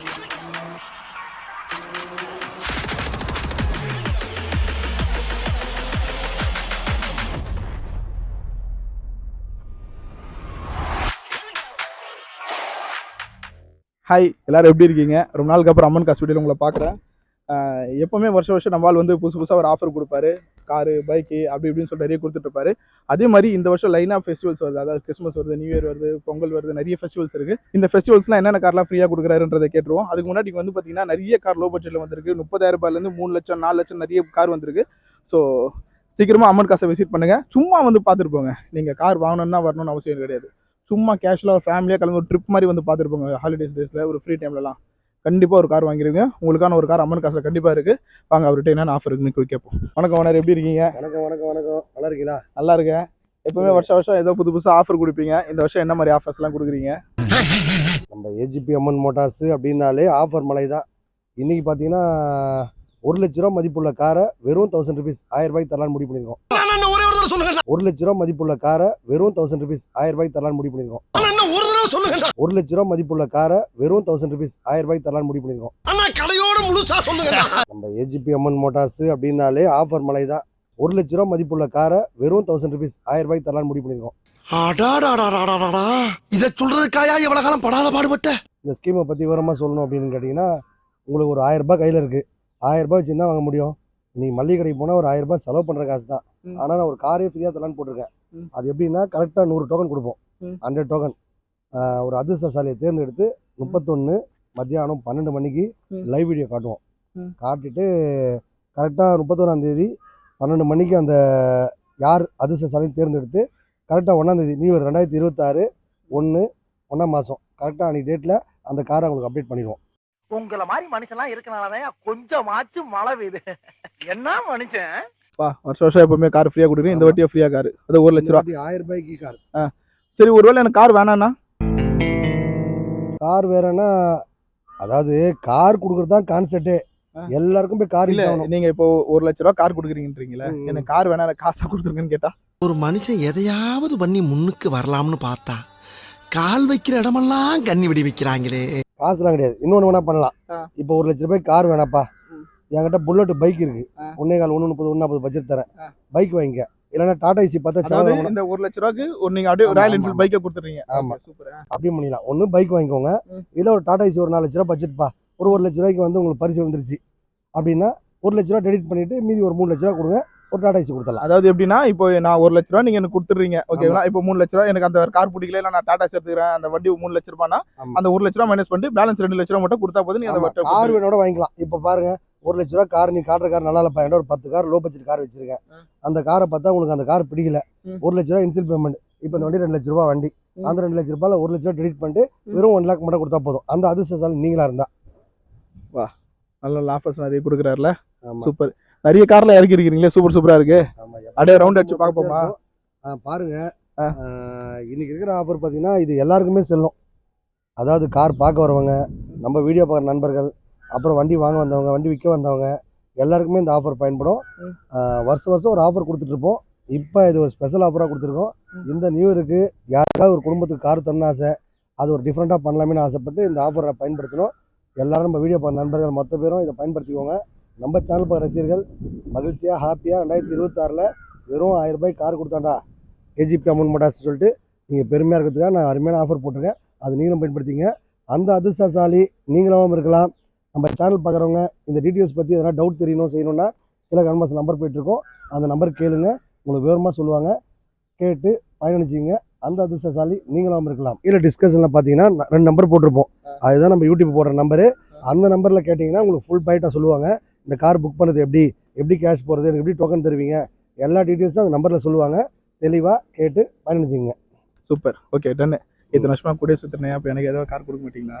Hi எல்லாரும் எப்படி இருக்கீங்க? ரொம்ப நாளுக்கு அப்புறம் அம்மன் காசு உங்களை பார்க்குறேன். எப்போவுமே வருஷம் வருஷம் நம்மால் வந்து புதுசு புதுசாக ஒரு ஆஃபர் கொடுப்பாரு. காரு பைக்கு அப்படி இப்படின்னு சொல்லிட்டு நிறைய கொடுத்துட்ருப்பாரு அதே மாதிரி இந்த வருஷம் லைன் ஆஃப் ஃபெஸ்டிவல்ஸ் வருது. அதாவது கிறிஸ்மஸ் வருது நியூ இயர் வருது பொங்கல் வருது நிறைய ஃபெஸ்டிவல்ஸ் இருக்குது இந்த ஃபெஸ்டிவல்ஸ்லாம் என்னென்ன கார்லாம் ஃப்ரீயாக கொடுக்குறாருன்றதை கேட்டுருவோம். அதுக்கு முன்னாடி வந்து பார்த்தீங்கன்னா நிறைய கார் லோ பட்ஜெட்டில் வந்திருக்கு. முப்பதாயிரம் ரூபாயிலேருந்து மூணு லட்சம் நாலு லட்சம் நிறைய கார் வந்திருக்கு. ஸோ சீக்கிரமாக அமௌண்ட் காசை விசிட் பண்ணுங்கள் சும்மா வந்து பார்த்துட்டு போங்க நீங்கள் கார் வாங்கணும்னா வரணும்னு அவசியம் கிடையாது. சும்மா கேஷுவலாக ஒரு ஃபேமிலியாக கிளம்பி ஒரு ட்ரிப் மாதிரி வந்து பார்த்துட்டு போங்க ஹாலிடேஸ் டேஸில் ஒரு ஃப்ரீ டைம்லலாம் கண்டிப்பாக ஒரு கார் வாங்கிருங்க. உங்களுக்கான ஒரு கார் அம்மன் காசில் கண்டிப்பாக இருக்குது வாங்க அவர்கிட்ட என்னென்ன ஆஃபர் இருக்குன்னு கேட்போம் வணக்கம் ஓனர் எப்படி இருக்கீங்க? வணக்கம் வணக்கம் வணக்கம். நல்லா இருக்கீங்களா? நல்லா இருக்கேன். எப்பவுமே வருஷம் வருஷம் ஏதோ புது புதுசாக ஆஃபர் கொடுப்பீங்க. இந்த வருஷம் என்ன மாதிரி ஆஃபர்ஸ்லாம் கொடுக்குறீங்க? நம்ம ஏஜிபி அம்மன் மோட்டார்ஸ் அப்படின்னாலே ஆஃபர் மலை தான். இன்னைக்கு பார்த்தீங்கன்னா ஒரு லட்ச ரூபா மதிப்புள்ள காரை வெறும் தௌசண்ட் ருபீஸ் ஆயிரம் ரூபாய்க்கு தரலான்னு முடிவு பண்ணியிருக்கோம் ஒரு லட்ச ரூபா மதிப்புள்ள காரை வெறும் தௌசண்ட் ருபீஸ் ஆயிரம் ரூபாய்க்கு தரலான்னு முடிவு பண்ணியிருக்கோம் ஒரு லட்ச ரூபா மதிப்புள்ள காரை வெறும் தௌசண்ட் ருபீஸ் ஆயிரம் ரூபாய்க்கு தரலான்னு முடிவு பண்ணியிருக்கோம் நம்ம ஏஜிபி அம்மன் மோட்டார்ஸ் அப்படின்னாலே ஆஃபர் மலை தான் ஒரு லட்ச ரூபா மதிப்புள்ள காரை வெறும் தௌசண்ட் ருபீஸ் ஆயிரம் ரூபாய்க்கு தரலான்னு முடிவு அடாடாடாடாடாடா. இத சொல்றதுக்காயா எவ்வளவு காலம் படாத பாடுபட்ட? இந்த ஸ்கீமை பற்றி விவரமாக சொல்லணும் அப்படின்னு கேட்டிங்கன்னா உங்களுக்கு ஒரு ஆயிரம் ரூபாய் கையில் இருக்குது ஆயிரம் ரூபாய் வச்சு என்ன வாங்க முடியும். நீ மளிகை கடைக்கு போனால் ஒரு ஆயிரம் ரூபாய் செலவு பண்ணுற காசு தான். ஆனால் நான் ஒரு காரே ஃப்ரீயாக தரலான்னு போட்டிருக்கேன். அது எப்படின்னா கரெக்டாக நூறு டோக்கன் கொடுப்போம். ஹண்ட்ரட் டோக்கன் ஒரு அதிர்ஷ்டசாலியை தேர்ந்தெடுத்து முப்பத்தொன்று மத்தியானம் பன்னெண்டு மணிக்கு. லைவ் வீடியோ காட்டுவோம். காட்டிட்டு கரெக்டாக முப்பத்தோராம் தேதி பன்னெண்டு மணிக்கு அந்த யார் அதிர்ஷ்டசாலியும் தேர்ந்தெடுத்து கரெக்டாக ஒன்றாந்தேதி நியூ இயர் ரெண்டாயிரத்தி இருபத்தாறு ஒன்று ஒன்றாம் மாதம் கரெக்டாக அன்றைக்கி டேட்டில் அந்த காரை உங்களுக்கு அப்டேட் பண்ணிடுவோம். உங்கள மாதிரி மனுஷன்லாம் இருக்கனாலதான் கொஞ்சமாச்சும் மழை பெய்யுது. என்ன மனுஷன்? பா வருஷம் வருஷம் எப்பவுமே கார் ஃப்ரீயாக கொடுக்குறீங்க இந்த வாட்டியும் ஃப்ரீயாக கார் அது ஒரு லட்ச ரூபா. ஆயிரம் ரூபாய்க்கு கார் சரி ஒருவேளை எனக்கு கார் வேணாம்னா? கார் வேறன்னா அதாவது கார் கொடுக்குறது தான் கான்செப்டே ஆ. எல்லாருக்கும் போய் கார் இல்ல நீங்க இப்போ ஒரு லட்ச ரூபா கார் கொடுக்குறீங்கன்றீங்களே. எனக்கு கார் வேணா காசா கொடுத்துருங்கன்னு கேட்டா? ஒரு மனுஷன் எதையாவது பண்ணி முன்னுக்கு வரலாம்னு பார்த்தா கால் வைக்கிற இடமெல்லாம் கண்ணி வெடி வைக்கிறாங்களே. காசுலாம் கிடையாது. இன்னொன்று வேணா பண்ணலாம். ஆ. இப்போ ஒரு லட்ச ரூபாய் கார் வேணாப்பா. என்கிட்ட புல்லட் பைக் இருக்கு. ஒன்னே கால் ஒன்று முப்பது ஒன்று நாற்பது பட்ஜெட் தரேன். பைக் வாங்கிக்க. இல்லைன்னா டாடா ஏசி பார்த்தா சேலம் இந்த ஒரு லட்ச ரூபாய்க்கு ஒரு நீங்க அப்படியே ராயல் என்ஃபீல்ட். பைக்கை கொடுத்துறீங்க ஆமா. சூப்பர் அப்படியும் பண்ணிடலாம். ஒன்று பைக் வாங்கிக்கோங்க. இல்லை ஒரு டாடா ஏசி ஒரு நாலு லட்ச ரூபா பட்ஜெட்ப்பா ஒரு ஒரு லட்ச ரூபாய்க்கு வந்து உங்களுக்கு பரிசு வந்துருச்சு. அப்படின்னா ஒரு லட்ச ரூபா டெலிட் பண்ணிட்டு மீதி ஒரு மூணு லட்ச ரூபா கொடுங்க. ஒரு டாடா ஏசி கொடுத்துடலாம். அதாவது எப்படின்னா இப்போ நான் ஒரு லட்ச ரூபா நீங்க எனக்கு கொடுத்துறீங்க ஓகேங்களா இப்போ மூணு லட்ச ரூபா எனக்கு அந்த கார் பிடிக்கல நான் டாடா எடுத்துக்கிறேன் அந்த வண்டி மூணு லட்ச ரூபானா. அந்த ஒரு லட்ச ரூபா மைனஸ் பண்ணிட்டு பேலன்ஸ் ரெண்டு லட்ச ரூபா மட்டும் கொடுத்தா போதும் நீங்க அந்த கார். வேணோட வாங்கிக்கலாம். இப்போ பாருங்க ஒரு லட்ச ரூபா கார் நீ காட்டுற கார் நல்லா இல்லப்பா ஒரு பத்து கார் லோ பட்ஜெட் கார் வச்சிருக்கேன். அந்த காரை பார்த்தா உங்களுக்கு அந்த கார் பிடிக்கல. ஒரு லட்ச ரூபா இன்சில் பேமெண்ட் இப்போ இந்த வண்டி ரெண்டு லட்ச ரூபா வண்டி. அந்த ரெண்டு லட்ச ரூபாயில ஒரு லட்ச ரூபா டெலிட் பண்ணிட்டு வெறும் ஒன் லேக் மட்டும் கொடுத்தா போதும். அந்த அதிர்ஷ்டசாலி நீங்களா இருந்தா? நல்ல ஆஃபர்ஸ் நிறைய கொடுக்குறாருல. சூப்பர் நிறைய கார்ல இறக்கி இருக்கீங்களே. சூப்பர் சூப்பரா இருக்கு. அப்படியே round அடிச்சு பார்க்க போமா? ஆ, பாருங்க. இன்னைக்கு இருக்கிற ஆஃபர் பார்த்தீங்கன்னா இது எல்லாருக்குமே செல்லும். அதாவது கார் பார்க்க வரவங்க நம்ம வீடியோ பார்க்குற நண்பர்கள் அப்புறம் வண்டி வாங்க வந்தவங்க வண்டி விற்க வந்தவங்க எல்லாருக்குமே இந்த ஆஃபர் பயன்படும். வருஷம் வருஷம் ஒரு ஆஃபர் கொடுத்துட்ருப்போம் இப்போ இது ஒரு ஸ்பெஷல் ஆஃபராக கொடுத்துருக்கோம். இந்த நியூ இயருக்கு யாருக்காவது ஒரு குடும்பத்துக்கு கார் தரணும் ஆசை அது ஒரு டிஃப்ரெண்ட்டாக பண்ணலாமேன்னு ஆசைப்பட்டு இந்த ஆஃபரை பயன்படுத்தணும் எல்லாரும் நம்ம வீடியோ பார்க்குற நண்பர்கள் மொத்த பேரும் இதை பயன்படுத்திக்கோங்க. நம்ம சேனல் பார்க்குற ரசிகர்கள் மகிழ்ச்சியாக ஹாப்பியாக ரெண்டாயிரத்தி இருபத்தாறில் வெறும் ஆயிரம் ரூபாய் கார் கொடுத்தாண்டா ஏஜிபி அமௌண்ட் மட்டாஸ் சொல்லிட்டு நீங்கள் பெருமையாக இருக்கிறதுக்காக நான் அருமையான ஆஃபர் போட்டிருக்கேன். அது நீங்களும் பயன்படுத்திங்க அந்த அதிர்ஷ்டசாலி நீங்களாகவும் இருக்கலாம். நம்ம சேனல் பார்க்குறவங்க இந்த டீட்டெயில்ஸ் பற்றி எதனா டவுட் தெரியணும் செய்யணும்னா கீழே கன்மாஸ் நம்பர் போயிட்டுருக்கோம். அந்த நம்பர் கேளுங்க. உங்களுக்கு விவரமாக சொல்லுவாங்க. கேட்டு பயனளிச்சிங்க அந்த அதிர்ஷ்டசாலி நீங்களாகவும் இருக்கலாம். இல்லை டிஸ்கஷனில் பார்த்தீங்கன்னா ரெண்டு நம்பர் போட்டிருப்போம். அதுதான் நம்ம யூடியூப் போடுற நம்பரு அந்த நம்பரில் கேட்டிங்கன்னா உங்களுக்கு ஃபுல் பைட்டாக சொல்லுவாங்க. இந்த கார் புக் பண்ணது எப்படி? எப்படி கேஷ் போகிறது எனக்கு எப்படி டோக்கன் தருவீங்க? எல்லா டீட்டெயில்ஸும் அந்த நம்பரில் சொல்லுவாங்க. தெளிவாக கேட்டு பயணிச்சிங்க சூப்பர். ஓகே டன் இத்தனை வருஷமா கூட சுத்தினேன் அப்ப எனக்கு ஏதாவது கார் கொடுக்க மாட்டீங்களா?